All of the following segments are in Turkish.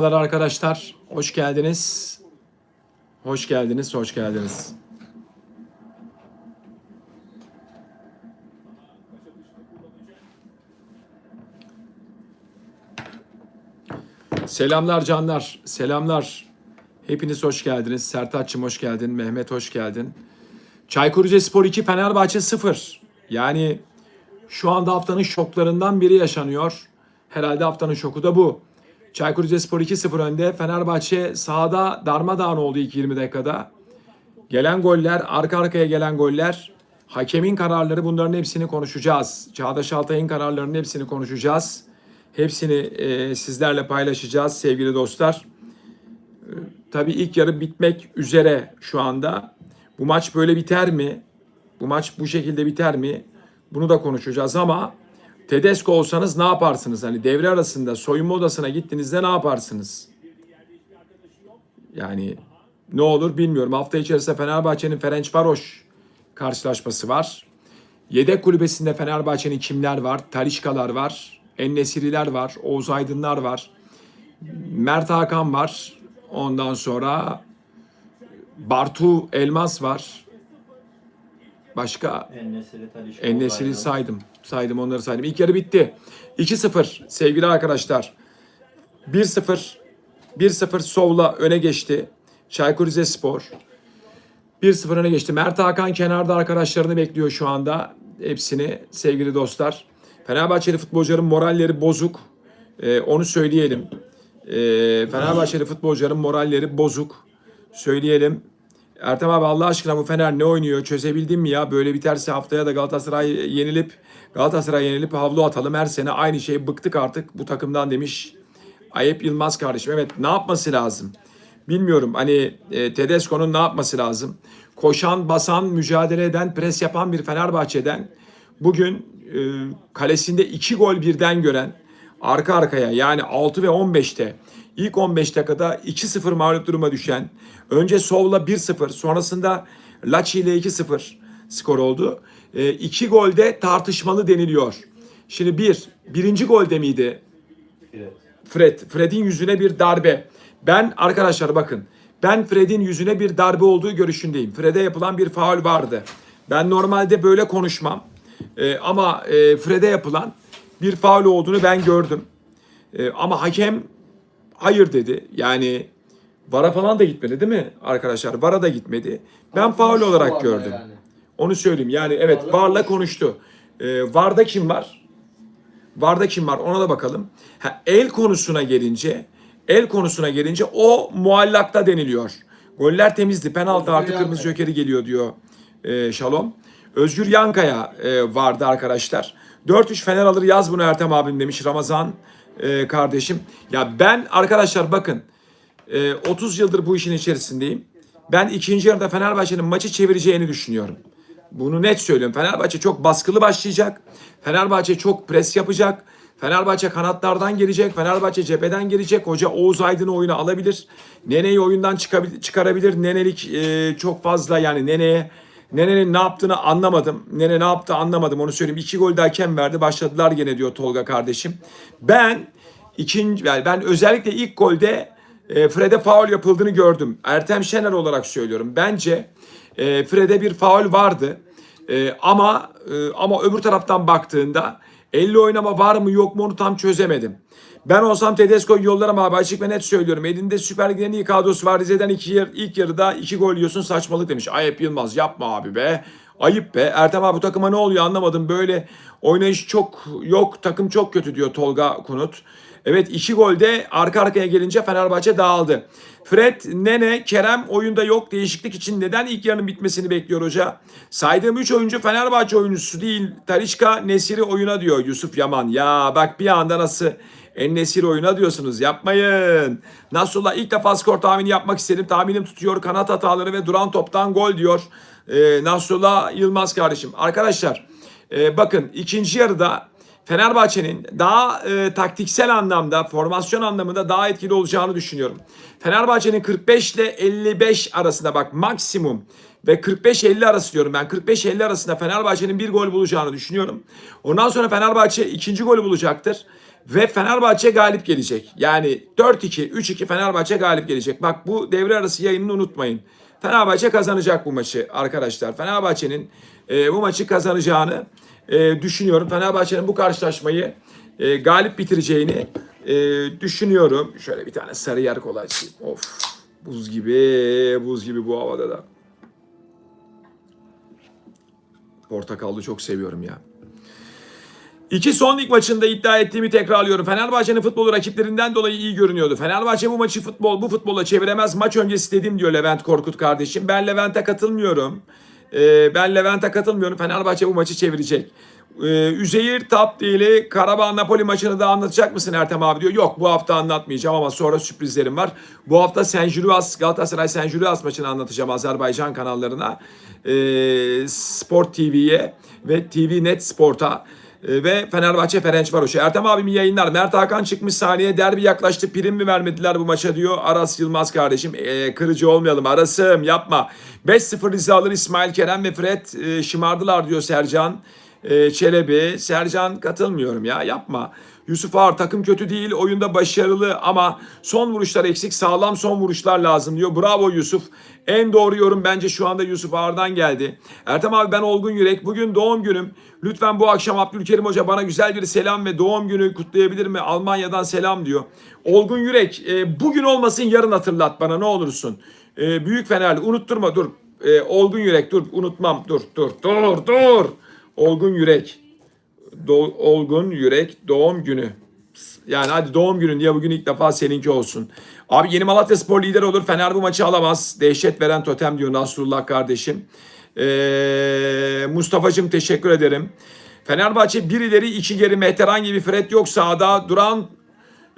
Merhabalar arkadaşlar. Hoş geldiniz. Hoş geldiniz, hoş geldiniz. Selamlar canlar, selamlar. Hepiniz hoş geldiniz. Sertaç'cığım hoş geldin, Mehmet hoş geldin. Çaykur Rizespor 2, Fenerbahçe 0. Yani şu anda haftanın şoklarından biri yaşanıyor. Herhalde haftanın şoku da bu. Çaykur Rizespor 2-0 önde. Fenerbahçe sahada darmadağın oldu ilk 20 dakikada. Gelen goller, arka arkaya gelen goller, hakemin kararları bunların hepsini konuşacağız. Çağdaş Altay'ın kararlarının hepsini konuşacağız. Hepsini e, sizlerle paylaşacağız sevgili dostlar. E, tabii ilk yarı bitmek üzere şu anda. Bu maç böyle biter mi? Bu maç bu şekilde biter mi? Bunu da konuşacağız ama Tedesco olsanız ne yaparsınız? Hani devre arasında soyunma odasına gittiğinizde ne yaparsınız? Yani ne olur bilmiyorum. Hafta içerisinde Fenerbahçe'nin Ferencvaroş karşılaşması var. Yedek kulübesinde Fenerbahçe'nin kimler var? Talişkalar var. Ennesiriler var. Oğuz Aydınlar var. Mert Hakan var. Ondan sonra Bartu Elmas var. Başka Ennesiri Talişka. Ennesiri saydım. Saydım onları saydım. İlk yarı bitti. 2-0 sevgili arkadaşlar. 1-0 1-0 Sov'la öne geçti. Çaykur Rizespor. 1-0 öne geçti. Mert Hakan kenarda arkadaşlarını bekliyor şu anda. Hepsini sevgili dostlar. Fenerbahçeli futbolcuların moralleri bozuk. Ee, onu söyleyelim. Ee, Fenerbahçeli futbolcuların moralleri bozuk. Söyleyelim. Ertem abi Allah aşkına bu Fener ne oynuyor çözebildin mi ya? Böyle biterse haftaya da Galatasaray yenilip Galatasaray yenilip havlu atalım. Her sene aynı şey bıktık artık bu takımdan demiş. Ayıp Yılmaz kardeşim. Evet ne yapması lazım? Bilmiyorum hani e, Tedesco'nun ne yapması lazım? Koşan, basan, mücadele eden, pres yapan bir Fenerbahçe'den bugün e, kalesinde iki gol birden gören arka arkaya yani 6 ve 15'te ilk 15 dakikada 2-0 mağlup duruma düşen önce Sov'la 1-0 sonrasında Laci ile 2-0 skor oldu. E, iki golde tartışmalı deniliyor. Şimdi bir, birinci golde miydi? Evet. Fred. Fred'in yüzüne bir darbe. Ben arkadaşlar bakın. Ben Fred'in yüzüne bir darbe olduğu görüşündeyim. Fred'e yapılan bir faul vardı. Ben normalde böyle konuşmam. Ee, ama e, Fred'e yapılan bir faul olduğunu ben gördüm. Ee, ama hakem hayır dedi. Yani VAR'a falan da gitmedi değil mi arkadaşlar? VAR'a da gitmedi. Ben faul olarak gördüm. Onu söyleyeyim. Yani evet VAR'la konuştu. Ee, VAR'da kim var? Varda kim var ona da bakalım. Ha, el konusuna gelince, el konusuna gelince o muallakta deniliyor. Goller temizdi. Penaltı artı kırmızı jokeri geliyor diyor e, Şalom. Özgür Yankaya e, vardı arkadaşlar. 4-3 Fener alır yaz bunu Ertem abim demiş Ramazan e, kardeşim. Ya ben arkadaşlar bakın e, 30 yıldır bu işin içerisindeyim. Ben ikinci yarıda Fenerbahçe'nin maçı çevireceğini düşünüyorum. Bunu net söylüyorum. Fenerbahçe çok baskılı başlayacak. Fenerbahçe çok pres yapacak. Fenerbahçe kanatlardan gelecek. Fenerbahçe cepheden gelecek. Hoca Oğuz Aydın'ı oyuna alabilir. Nene'yi oyundan çıkarabilir. Nenelik e, çok fazla yani Nene'ye Nene'nin ne yaptığını anlamadım. Nene ne yaptı anlamadım onu söyleyeyim. İki gol hakem verdi. Başladılar gene diyor Tolga kardeşim. Ben ikinci yani ben özellikle ilk golde e, Fred'e faul yapıldığını gördüm. Ertem Şener olarak söylüyorum. Bence e, Fred'e bir faul vardı. E, ama e, ama öbür taraftan baktığında 50 oynama var mı yok mu onu tam çözemedim. Ben olsam Tedesco'yu yollarım abi açık ve net söylüyorum. Elinde Süper Lig'in iyi kadrosu var. Rize'den iki yer, ilk yarıda iki gol yiyorsun saçmalık demiş. Ayıp Yılmaz yapma abi be. Ayıp be. Ertem abi bu takıma ne oluyor anlamadım. Böyle oynayış çok yok. Takım çok kötü diyor Tolga Kunut. Evet iki golde arka arkaya gelince Fenerbahçe dağıldı. Fred, Nene, Kerem oyunda yok. Değişiklik için neden ilk yarının bitmesini bekliyor hoca? Saydığım 3 oyuncu Fenerbahçe oyuncusu değil. Talişka, Nesiri oyuna diyor Yusuf Yaman. Ya bak bir anda nasıl Ennesir oyuna diyorsunuz. Yapmayın. Nasrullah ilk defa skor tahmini yapmak istedim. Tahminim tutuyor. Kanat hataları ve duran toptan gol diyor. Ee, Nasrullah Yılmaz kardeşim. Arkadaşlar e, bakın ikinci yarıda Fenerbahçe'nin daha e, taktiksel anlamda, formasyon anlamında daha etkili olacağını düşünüyorum. Fenerbahçe'nin 45 ile 55 arasında bak maksimum ve 45-50 arası diyorum ben. 45-50 arasında Fenerbahçe'nin bir gol bulacağını düşünüyorum. Ondan sonra Fenerbahçe ikinci golü bulacaktır. Ve Fenerbahçe galip gelecek. Yani 4-2, 3-2 Fenerbahçe galip gelecek. Bak bu devre arası yayınını unutmayın. Fenerbahçe kazanacak bu maçı arkadaşlar. Fenerbahçe'nin e, bu maçı kazanacağını e, düşünüyorum. Fenerbahçe'nin bu karşılaşmayı e, galip bitireceğini e, düşünüyorum. Şöyle bir tane sarı yer kola açayım. Of buz gibi buz gibi bu havada da. Portakallı çok seviyorum ya. İki son lig maçında iddia ettiğimi tekrarlıyorum. Fenerbahçe'nin futbolu rakiplerinden dolayı iyi görünüyordu. Fenerbahçe bu maçı futbol bu futbola çeviremez. Maç öncesi dedim diyor Levent Korkut kardeşim. Ben Levent'e katılmıyorum. Ee, ben Levent'e katılmıyorum. Fenerbahçe bu maçı çevirecek. Ee, Üzeyir Tapdili Karabağ Napoli maçını da anlatacak mısın Ertem abi diyor. Yok bu hafta anlatmayacağım ama sonra sürprizlerim var. Bu hafta Senjuruas Galatasaray Senjuruas maçını anlatacağım Azerbaycan kanallarına. Ee, Sport TV'ye ve TV Net Sport'a. Ee, ve Fenerbahçe Ferencvaroş'u. Ertem abimin yayınlar. Mert Hakan çıkmış sahneye. Derbi yaklaştı. Prim mi vermediler bu maça diyor. Aras Yılmaz kardeşim. Ee, kırıcı olmayalım. Arasım yapma. 5-0 Rize alır İsmail Kerem ve Fred e, şımardılar diyor Sercan. E, Çelebi. Sercan katılmıyorum ya yapma. Yusuf Ağar takım kötü değil oyunda başarılı ama son vuruşlar eksik sağlam son vuruşlar lazım diyor. Bravo Yusuf. En doğru yorum bence şu anda Yusuf Ağar'dan geldi. Ertem abi ben Olgun Yürek. Bugün doğum günüm. Lütfen bu akşam Abdülkerim Hoca bana güzel bir selam ve doğum günü kutlayabilir mi? Almanya'dan selam diyor. Olgun Yürek e, bugün olmasın yarın hatırlat bana ne olursun. E, Büyük Fenerli unutturma dur. E, Olgun Yürek dur unutmam dur dur dur dur. Olgun Yürek. Do- Olgun Yürek doğum günü. Yani hadi doğum günün diye bugün ilk defa seninki olsun. Abi yeni Malatya Spor lider olur. Fener bu maçı alamaz. Dehşet veren totem diyor Nasrullah kardeşim. Ee, Mustafa'cığım teşekkür ederim. Fenerbahçe bir ileri iki geri Mehteran gibi Fred yok sağda. Duran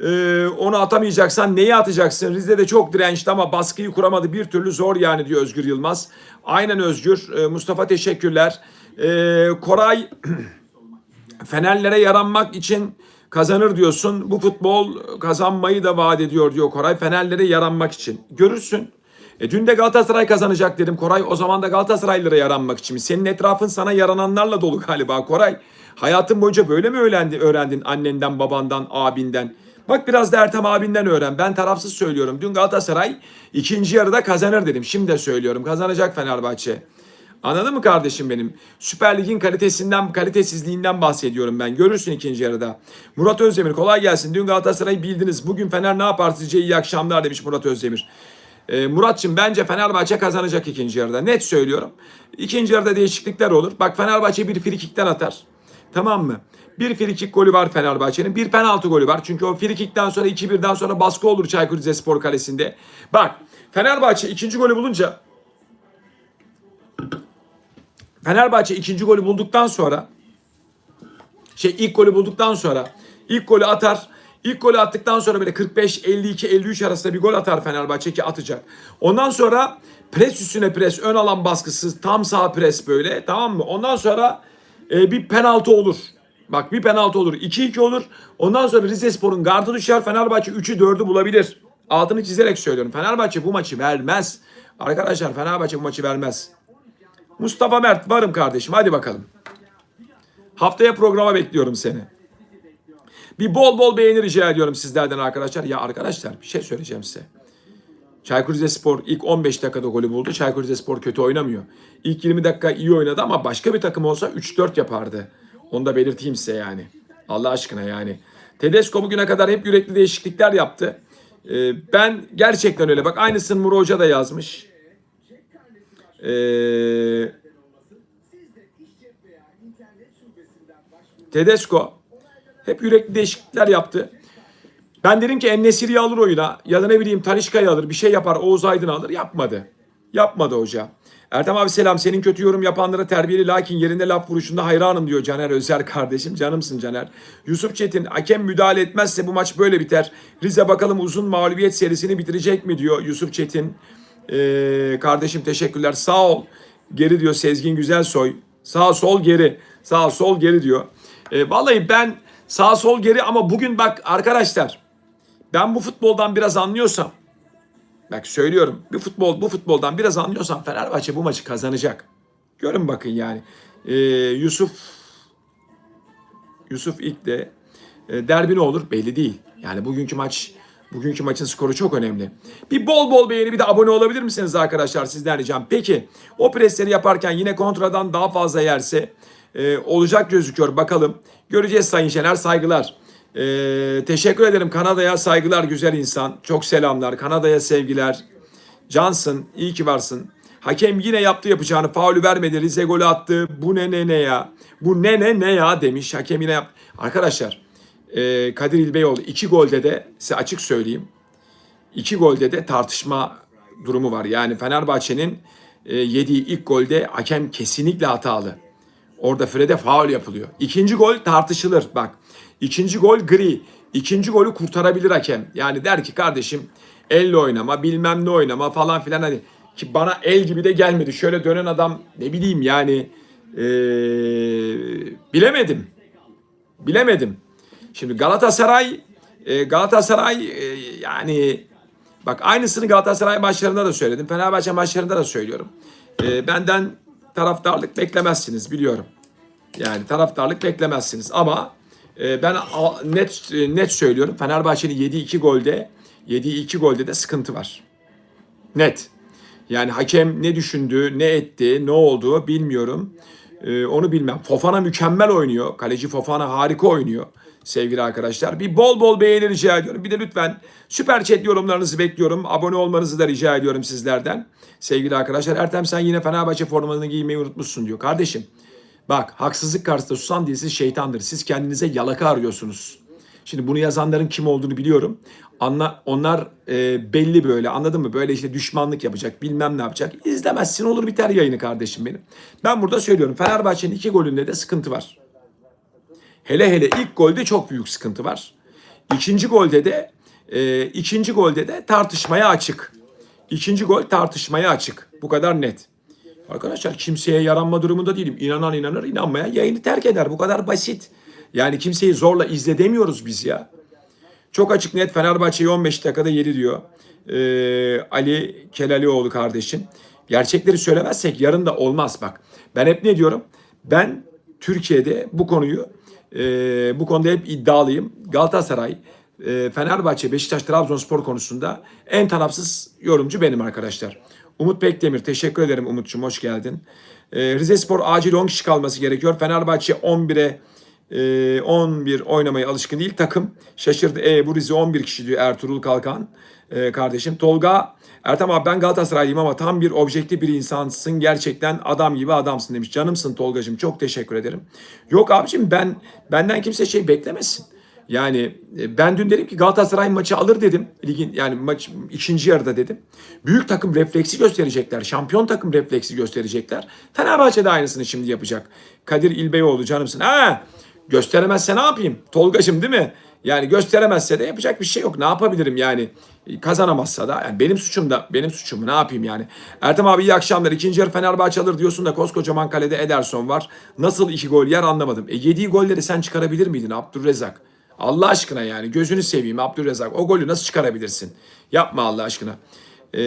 ee, onu atamayacaksan neyi atacaksın? Rize'de çok dirençli ama baskıyı kuramadı. Bir türlü zor yani diyor Özgür Yılmaz. Aynen Özgür. Ee, Mustafa teşekkürler. Ee, Koray Fenerlere yaranmak için kazanır diyorsun. Bu futbol kazanmayı da vaat ediyor diyor Koray. Fenerlere yaranmak için. Görürsün. E dün de Galatasaray kazanacak dedim Koray. O zaman da Galatasaraylılara yaranmak için. Senin etrafın sana yarananlarla dolu galiba Koray. Hayatın boyunca böyle mi öğrendi, öğrendin annenden, babandan, abinden? Bak biraz da Ertem abinden öğren. Ben tarafsız söylüyorum. Dün Galatasaray ikinci yarıda kazanır dedim. Şimdi de söylüyorum. Kazanacak Fenerbahçe. Anladın mı kardeşim benim? Süper Lig'in kalitesinden, kalitesizliğinden bahsediyorum ben. Görürsün ikinci yarıda. Murat Özdemir kolay gelsin. Dün Galatasaray'ı bildiniz. Bugün Fener ne yapar sizce? İyi akşamlar demiş Murat Özdemir. Ee, Muratçım bence Fenerbahçe kazanacak ikinci yarıda. Net söylüyorum. İkinci yarıda değişiklikler olur. Bak Fenerbahçe bir frikikten atar. Tamam mı? Bir frikik golü var Fenerbahçe'nin. Bir penaltı golü var. Çünkü o frikikten sonra 2-1'den sonra baskı olur Çaykur Rizespor kalesinde. Bak Fenerbahçe ikinci golü bulunca Fenerbahçe ikinci golü bulduktan sonra şey ilk golü bulduktan sonra ilk golü atar. İlk golü attıktan sonra böyle 45, 52, 53 arasında bir gol atar Fenerbahçe ki atacak. Ondan sonra pres üstüne pres, ön alan baskısı, tam sağ pres böyle tamam mı? Ondan sonra e, bir penaltı olur. Bak bir penaltı olur. 2-2 olur. Ondan sonra Rizespor'un gardı düşer. Fenerbahçe 3'ü 4'ü bulabilir. Altını çizerek söylüyorum. Fenerbahçe bu maçı vermez. Arkadaşlar Fenerbahçe bu maçı vermez. Mustafa Mert varım kardeşim hadi bakalım. Haftaya programa bekliyorum seni. Bir bol bol beğeni rica ediyorum sizlerden arkadaşlar. Ya arkadaşlar bir şey söyleyeceğim size. Çaykur Rizespor ilk 15 dakikada golü buldu. Çaykur Rizespor kötü oynamıyor. İlk 20 dakika iyi oynadı ama başka bir takım olsa 3-4 yapardı. Onu da belirteyim size yani. Allah aşkına yani. Tedesco bugüne kadar hep yürekli değişiklikler yaptı. Ee, ben gerçekten öyle. Bak aynısını Muro Hoca da yazmış. Ee, Tedesco hep yürekli değişiklikler yaptı. Ben dedim ki Ennesiri'yi alır oyuna ya da ne bileyim Talişka'yı alır bir şey yapar Oğuz Aydın alır yapmadı. Yapmadı hoca. Ertem abi selam senin kötü yorum yapanlara terbiyeli lakin yerinde laf vuruşunda hayranım diyor Caner Özer kardeşim canımsın Caner. Yusuf Çetin hakem müdahale etmezse bu maç böyle biter. Rize bakalım uzun mağlubiyet serisini bitirecek mi diyor Yusuf Çetin. Ee, kardeşim teşekkürler sağ ol. Geri diyor Sezgin Güzelsoy. Sağ sol geri. Sağ sol geri diyor. Ee, vallahi ben sağ sol geri ama bugün bak arkadaşlar ben bu futboldan biraz anlıyorsam bak söylüyorum bir futbol bu futboldan biraz anlıyorsam Fenerbahçe bu maçı kazanacak. Görün bakın yani. Ee, Yusuf Yusuf ilk de E, derbi ne olur belli değil. Yani bugünkü maç bugünkü maçın skoru çok önemli. Bir bol bol beğeni bir de abone olabilir misiniz arkadaşlar sizden ricam. Peki o presleri yaparken yine kontradan daha fazla yerse e, olacak gözüküyor bakalım. Göreceğiz Sayın Şener saygılar. E, teşekkür ederim Kanada'ya saygılar güzel insan. Çok selamlar Kanada'ya sevgiler. Johnson iyi ki varsın. Hakem yine yaptı yapacağını faulü vermedi. Rize golü attı. Bu ne ne ne ya. Bu ne ne ne ya demiş. Hakem yine yap. Arkadaşlar e, Kadir İlbeyoğlu iki golde de size açık söyleyeyim. iki golde de tartışma durumu var. Yani Fenerbahçe'nin e, yediği ilk golde hakem kesinlikle hatalı. Orada Fred'e faul yapılıyor. İkinci gol tartışılır. Bak ikinci gol gri. İkinci golü kurtarabilir hakem. Yani der ki kardeşim elle oynama bilmem ne oynama falan filan hani ki bana el gibi de gelmedi. Şöyle dönen adam ne bileyim yani ee, bilemedim. Bilemedim. Şimdi Galatasaray e, Galatasaray e, yani bak aynısını Galatasaray maçlarında da söyledim. Fenerbahçe maçlarında da söylüyorum. E, benden taraftarlık beklemezsiniz biliyorum. Yani taraftarlık beklemezsiniz ama ben net net söylüyorum. Fenerbahçe'nin yediği iki golde yediği iki golde de sıkıntı var. Net. Yani hakem ne düşündü, ne etti, ne oldu bilmiyorum. Ee, onu bilmem. Fofana mükemmel oynuyor. Kaleci Fofana harika oynuyor sevgili arkadaşlar. Bir bol bol beğeni rica ediyorum. Bir de lütfen süper chat yorumlarınızı bekliyorum. Abone olmanızı da rica ediyorum sizlerden. Sevgili arkadaşlar Ertem sen yine Fenerbahçe formasını giymeyi unutmuşsun diyor. Kardeşim bak haksızlık karşısında susan dilsiz şeytandır. Siz kendinize yalaka arıyorsunuz. Şimdi bunu yazanların kim olduğunu biliyorum. Anla, onlar e, belli böyle anladın mı? Böyle işte düşmanlık yapacak bilmem ne yapacak. İzlemezsin olur biter yayını kardeşim benim. Ben burada söylüyorum Fenerbahçe'nin iki golünde de sıkıntı var. Hele hele ilk golde çok büyük sıkıntı var. İkinci golde de e, ikinci golde de tartışmaya açık. İkinci gol tartışmaya açık. Bu kadar net. Arkadaşlar kimseye yaranma durumunda değilim. İnanan inanır, inanmayan yayını terk eder. Bu kadar basit. Yani kimseyi zorla izle demiyoruz biz ya. Çok açık net Fenerbahçe'yi 15 dakikada yedi diyor. Ee, Ali Kelalioğlu kardeşim. Gerçekleri söylemezsek yarın da olmaz bak. Ben hep ne diyorum? Ben Türkiye'de bu konuyu e, bu konuda hep iddialıyım. Galatasaray, e, Fenerbahçe, Beşiktaş, Trabzonspor konusunda en tarafsız yorumcu benim arkadaşlar. Umut Bekdemir teşekkür ederim Umut'cum hoş geldin. E, Rize Spor acil 10 kişi kalması gerekiyor. Fenerbahçe 11'e e, 11 oynamaya alışkın değil. Takım şaşırdı. E, bu Rize 11 kişi diyor Ertuğrul Kalkan e, kardeşim. Tolga Ertem abi ben Galatasaraylıyım ama tam bir objektif bir insansın. Gerçekten adam gibi adamsın demiş. Canımsın Tolgacığım çok teşekkür ederim. Yok abicim ben benden kimse şey beklemesin. Yani e, ben dün dedim ki Galatasaray maçı alır dedim. Ligin yani maç ikinci yarıda dedim. Büyük takım refleksi gösterecekler. Şampiyon takım refleksi gösterecekler. Fenerbahçe de aynısını şimdi yapacak. Kadir İlbeyoğlu canımsın. Ha gösteremezse ne yapayım? Tolgacım değil mi? Yani gösteremezse de yapacak bir şey yok. Ne yapabilirim yani? Kazanamazsa da yani benim suçum da benim suçum? Ne yapayım yani? Ertem abi iyi akşamlar. İkinci yarı Fenerbahçe alır diyorsun da koskocaman kalede Ederson var. Nasıl iki gol yer anlamadım. E yediği golleri sen çıkarabilir miydin Abdurrezzak? Allah aşkına yani gözünü seveyim Abdurrezzak. O golü nasıl çıkarabilirsin? Yapma Allah aşkına. Ee,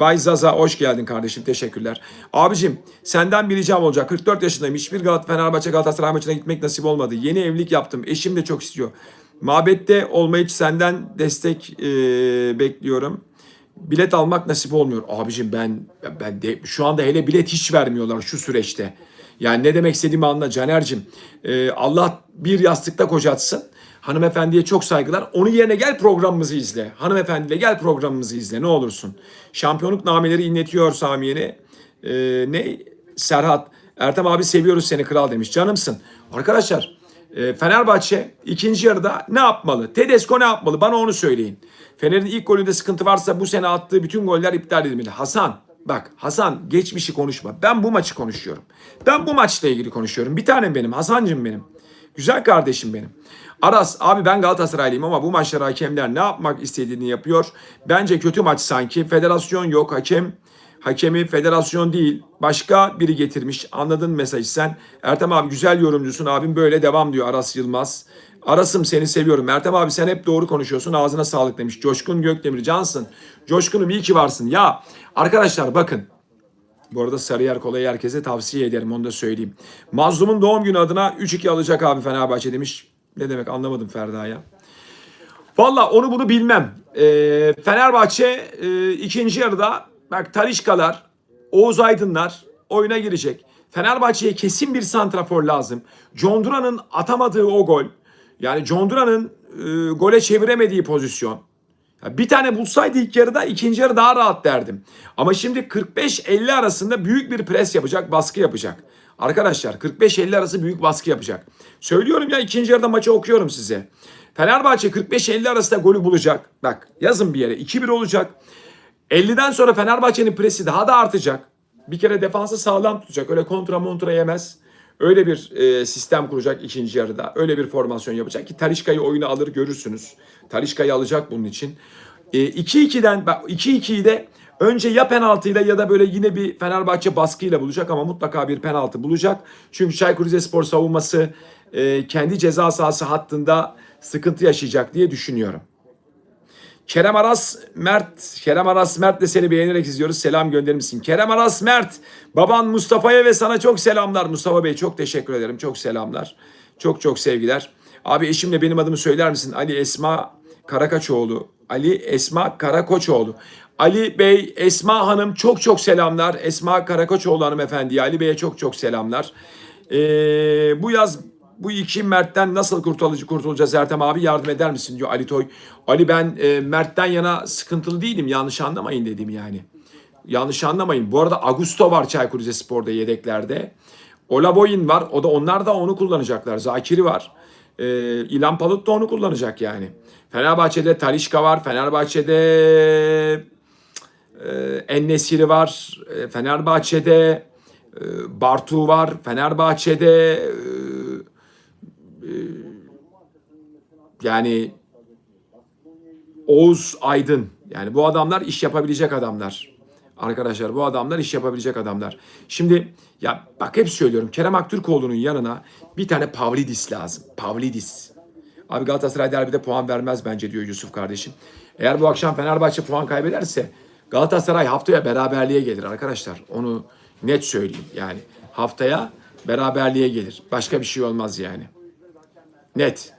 Bay Zaza hoş geldin kardeşim. Teşekkürler. Abicim senden bir ricam olacak. 44 yaşındayım. Hiçbir Galat Fenerbahçe Galatasaray maçına gitmek nasip olmadı. Yeni evlilik yaptım. Eşim de çok istiyor. Mabette olmayı senden destek e, bekliyorum. Bilet almak nasip olmuyor. Abicim ben ben de şu anda hele bilet hiç vermiyorlar şu süreçte. Yani ne demek istediğimi anla Caner'cim. Ee, Allah bir yastıkta kocatsın. Hanımefendiye çok saygılar. Onun yerine gel programımızı izle. Hanımefendiyle gel programımızı izle ne olursun. Şampiyonluk nameleri inletiyor Samiye'ni. Ee, ne? Serhat. Ertem abi seviyoruz seni kral demiş. Canımsın. Arkadaşlar e, Fenerbahçe ikinci yarıda ne yapmalı? Tedesco ne yapmalı? Bana onu söyleyin. Fener'in ilk golünde sıkıntı varsa bu sene attığı bütün goller iptal edilmeli. Hasan bak Hasan geçmişi konuşma. Ben bu maçı konuşuyorum. Ben bu maçla ilgili konuşuyorum. Bir tanem benim Hasancım benim. Güzel kardeşim benim. Aras abi ben Galatasaraylıyım ama bu maçlara hakemler ne yapmak istediğini yapıyor. Bence kötü maç sanki. Federasyon yok hakem. Hakemi federasyon değil başka biri getirmiş. Anladın mesajı sen. Ertem abi güzel yorumcusun abim böyle devam diyor Aras Yılmaz. Arasım seni seviyorum. Ertem abi sen hep doğru konuşuyorsun. Ağzına sağlık demiş. Coşkun Gökdemir cansın. Coşkunum iyi ki varsın. Ya arkadaşlar bakın. Bu arada Sarıyer kolayı herkese tavsiye ederim onu da söyleyeyim. Mazlum'un doğum günü adına 3-2 alacak abi Fenerbahçe demiş. Ne demek anlamadım Ferda'ya. Valla onu bunu bilmem. Ee, Fenerbahçe e, ikinci yarıda bak Talişkalar, Oğuz Aydınlar oyuna girecek. Fenerbahçe'ye kesin bir santrafor lazım. John Duran'ın atamadığı o gol. Yani John Duran'ın e, gole çeviremediği pozisyon. Bir tane bulsaydı ilk yarıda ikinci yarı daha rahat derdim. Ama şimdi 45-50 arasında büyük bir pres yapacak, baskı yapacak. Arkadaşlar 45-50 arası büyük baskı yapacak. Söylüyorum ya ikinci yarıda maçı okuyorum size. Fenerbahçe 45-50 arasında golü bulacak. Bak yazın bir yere 2-1 olacak. 50'den sonra Fenerbahçe'nin presi daha da artacak. Bir kere defansı sağlam tutacak. Öyle kontra montra yemez. Öyle bir e, sistem kuracak ikinci yarıda. Öyle bir formasyon yapacak ki Talişka'yı oyuna alır görürsünüz. Talişka'yı alacak bunun için. E, 2-2'den bak 2-2'yi de önce ya penaltıyla ya da böyle yine bir Fenerbahçe baskıyla bulacak ama mutlaka bir penaltı bulacak. Çünkü Çaykur Rizespor savunması e, kendi ceza sahası hattında sıkıntı yaşayacak diye düşünüyorum. Kerem Aras Mert, Kerem Aras Mert de seni beğenerek izliyoruz. Selam gönderir misin? Kerem Aras Mert, baban Mustafa'ya ve sana çok selamlar. Mustafa Bey çok teşekkür ederim. Çok selamlar. Çok çok sevgiler. Abi eşimle benim adımı söyler misin? Ali Esma Karakaçoğlu. Ali Esma Karakoçoğlu. Ali Bey, Esma Hanım çok çok selamlar. Esma Karakoçoğlu hanımefendiye, Ali Bey'e çok çok selamlar. Ee, bu yaz bu iki Mert'ten nasıl kurtulacağız, kurtulacağız Ertem abi yardım eder misin diyor Ali Toy. Ali ben e, Mert'ten yana sıkıntılı değilim yanlış anlamayın dedim yani. Yanlış anlamayın. Bu arada Augusto var Çaykur Rizespor'da yedeklerde. Olaboyin var. O da onlar da onu kullanacaklar. Zakiri var. E, İlhan Palut da onu kullanacak yani. Fenerbahçe'de Talişka var. Fenerbahçe'de e, Ennesiri var. E, Fenerbahçe'de e, Bartu var. Fenerbahçe'de yani Oğuz Aydın. Yani bu adamlar iş yapabilecek adamlar. Arkadaşlar bu adamlar iş yapabilecek adamlar. Şimdi ya bak hep söylüyorum Kerem Aktürkoğlu'nun yanına bir tane Pavlidis lazım. Pavlidis. Abi Galatasaray derbide puan vermez bence diyor Yusuf kardeşim. Eğer bu akşam Fenerbahçe puan kaybederse Galatasaray haftaya beraberliğe gelir arkadaşlar. Onu net söyleyeyim yani. Haftaya beraberliğe gelir. Başka bir şey olmaz yani. Net.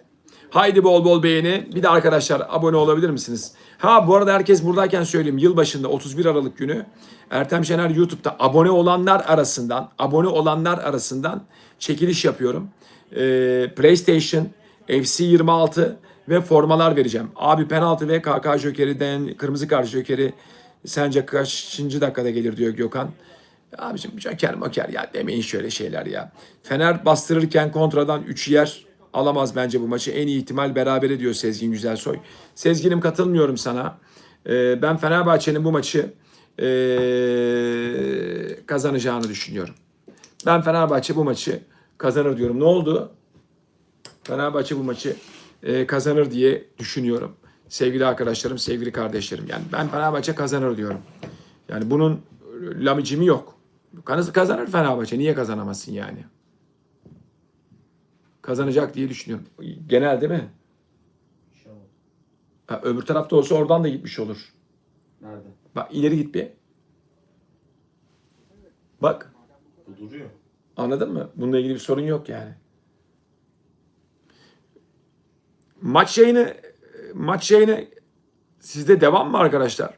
Haydi bol bol beğeni. Bir de arkadaşlar abone olabilir misiniz? Ha bu arada herkes buradayken söyleyeyim. Yılbaşında 31 Aralık günü Ertem Şener YouTube'da abone olanlar arasından abone olanlar arasından çekiliş yapıyorum. Ee, PlayStation, FC 26 ve formalar vereceğim. Abi penaltı ve KK Joker'iden kırmızı kart Joker'i sence kaçıncı dakikada gelir diyor Gökhan. Abicim Joker moker ya demeyin şöyle şeyler ya. Fener bastırırken kontradan 3 yer alamaz bence bu maçı. En iyi ihtimal berabere diyor Sezgin Güzelsoy. Sezgin'im katılmıyorum sana. Ee, ben Fenerbahçe'nin bu maçı ee, kazanacağını düşünüyorum. Ben Fenerbahçe bu maçı kazanır diyorum. Ne oldu? Fenerbahçe bu maçı ee, kazanır diye düşünüyorum. Sevgili arkadaşlarım, sevgili kardeşlerim. Yani ben Fenerbahçe kazanır diyorum. Yani bunun lamicimi yok. Kazanır Fenerbahçe. Niye kazanamasın yani? Kazanacak diye düşünüyorum. Genel değil mi? İnşallah. Ha, öbür tarafta olsa oradan da gitmiş olur. Nerede? Bak ileri git bir. Bak Bu duruyor. anladın mı? Bununla ilgili bir sorun yok yani. Maç yayını maç yayını sizde devam mı arkadaşlar?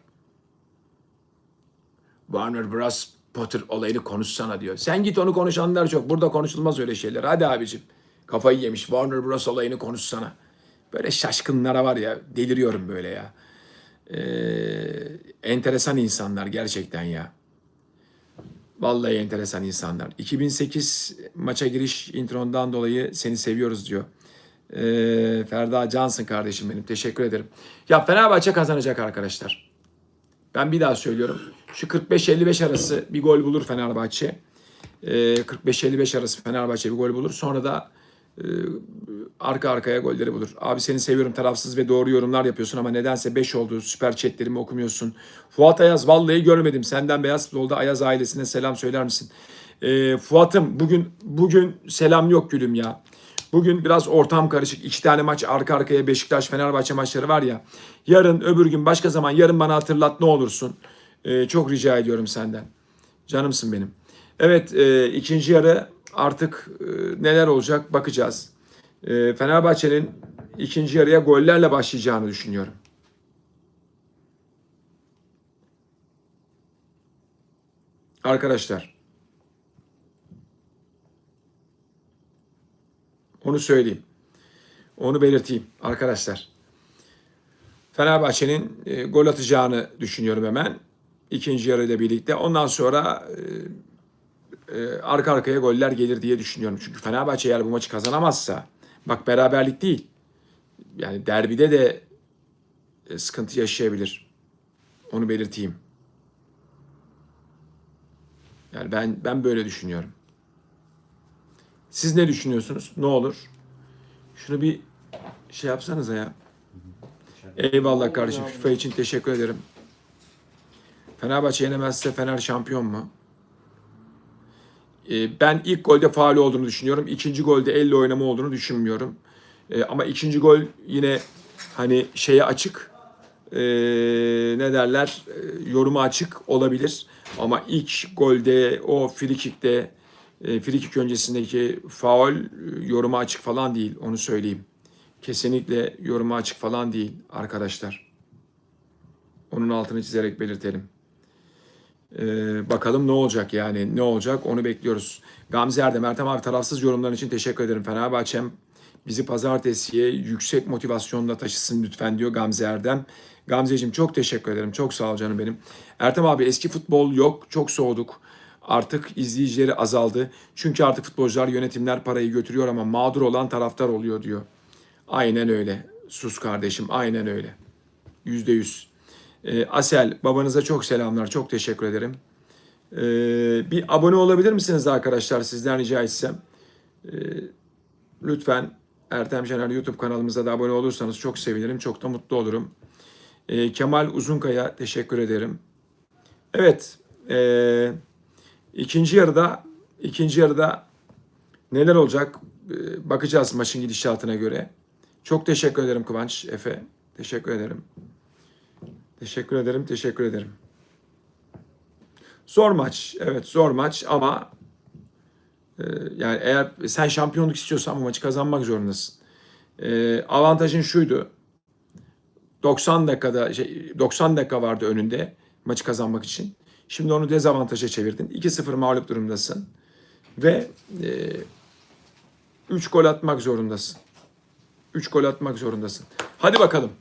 Warner Bros. Potter olayını konuşsana diyor. Sen git onu konuşanlar çok. Burada konuşulmaz öyle şeyler. Hadi abicim. Kafayı yemiş. Warner Bros. olayını konuşsana. Böyle şaşkınlara var ya. Deliriyorum böyle ya. Ee, enteresan insanlar gerçekten ya. Vallahi enteresan insanlar. 2008 maça giriş introndan dolayı seni seviyoruz diyor. Ee, Ferda Cansın kardeşim benim. Teşekkür ederim. Ya Fenerbahçe kazanacak arkadaşlar. Ben bir daha söylüyorum. Şu 45-55 arası bir gol bulur Fenerbahçe. Ee, 45-55 arası Fenerbahçe bir gol bulur. Sonra da arka arkaya golleri bulur. Abi seni seviyorum tarafsız ve doğru yorumlar yapıyorsun ama nedense 5 oldu. Süper chatlerimi okumuyorsun. Fuat Ayaz vallahi görmedim. Senden Beyaz Futbol'da Ayaz ailesine selam söyler misin? Ee, Fuat'ım bugün bugün selam yok gülüm ya. Bugün biraz ortam karışık. İki tane maç arka arkaya Beşiktaş Fenerbahçe maçları var ya. Yarın öbür gün başka zaman yarın bana hatırlat ne olursun. Ee, çok rica ediyorum senden. Canımsın benim. Evet e, ikinci yarı artık e, neler olacak bakacağız. e, Fenerbahçe'nin ikinci yarıya gollerle başlayacağını düşünüyorum. Arkadaşlar. Onu söyleyeyim. Onu belirteyim arkadaşlar. Fenerbahçe'nin e, gol atacağını düşünüyorum hemen. İkinci yarıyla birlikte. Ondan sonra e, e, arka arkaya goller gelir diye düşünüyorum. Çünkü Fenerbahçe eğer bu maçı kazanamazsa bak beraberlik değil. Yani derbide de e, sıkıntı yaşayabilir. Onu belirteyim. Yani ben ben böyle düşünüyorum. Siz ne düşünüyorsunuz? Ne olur? Şunu bir şey yapsanıza ya. Eyvallah kardeşim. FIFA için teşekkür ederim. Fenerbahçe yenemezse Fener şampiyon mu? Ee, ben ilk golde faal olduğunu düşünüyorum. İkinci golde elle oynama olduğunu düşünmüyorum. Ee, ama ikinci gol yine hani şeye açık. Ee, ne derler? Yoruma açık olabilir. Ama ilk golde o frikikte e, frikik öncesindeki faul e, yoruma açık falan değil. Onu söyleyeyim. Kesinlikle yoruma açık falan değil arkadaşlar. Onun altını çizerek belirtelim. Ee, bakalım ne olacak yani ne olacak onu bekliyoruz. Gamze Erdem, Ertem abi tarafsız yorumların için teşekkür ederim. Fenerbahçem bizi pazartesiye yüksek motivasyonla taşısın lütfen diyor Gamze Erdem. Gamzeciğim çok teşekkür ederim. Çok sağ ol canım benim. Ertem abi eski futbol yok. Çok soğuduk. Artık izleyicileri azaldı. Çünkü artık futbolcular yönetimler parayı götürüyor ama mağdur olan taraftar oluyor diyor. Aynen öyle. Sus kardeşim aynen öyle. Yüzde yüz. Ee, Asel babanıza çok selamlar. Çok teşekkür ederim. Ee, bir abone olabilir misiniz arkadaşlar sizden rica etsem? Ee, lütfen Ertem Şener YouTube kanalımıza da abone olursanız çok sevinirim. Çok da mutlu olurum. Kemal Uzunkaya teşekkür ederim. Evet. ikinci yarıda ikinci yarıda neler olacak? Ee, bakacağız maçın gidişatına göre. Çok teşekkür ederim Kıvanç Efe. Teşekkür ederim. Teşekkür ederim, teşekkür ederim. Zor maç, evet zor maç ama e, yani eğer sen şampiyonluk istiyorsan bu maçı kazanmak zorundasın. E, avantajın şuydu. 90 dakikada şey, 90 dakika vardı önünde maçı kazanmak için. Şimdi onu dezavantaja çevirdin. 2-0 mağlup durumdasın. Ve 3 gol atmak zorundasın. 3 gol atmak zorundasın. Hadi bakalım.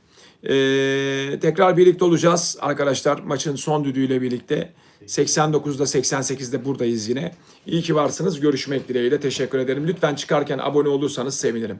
Ee, tekrar birlikte olacağız arkadaşlar. Maçın son düdüğüyle birlikte. 89'da 88'de buradayız yine. İyi ki varsınız. Görüşmek dileğiyle. Teşekkür ederim. Lütfen çıkarken abone olursanız sevinirim.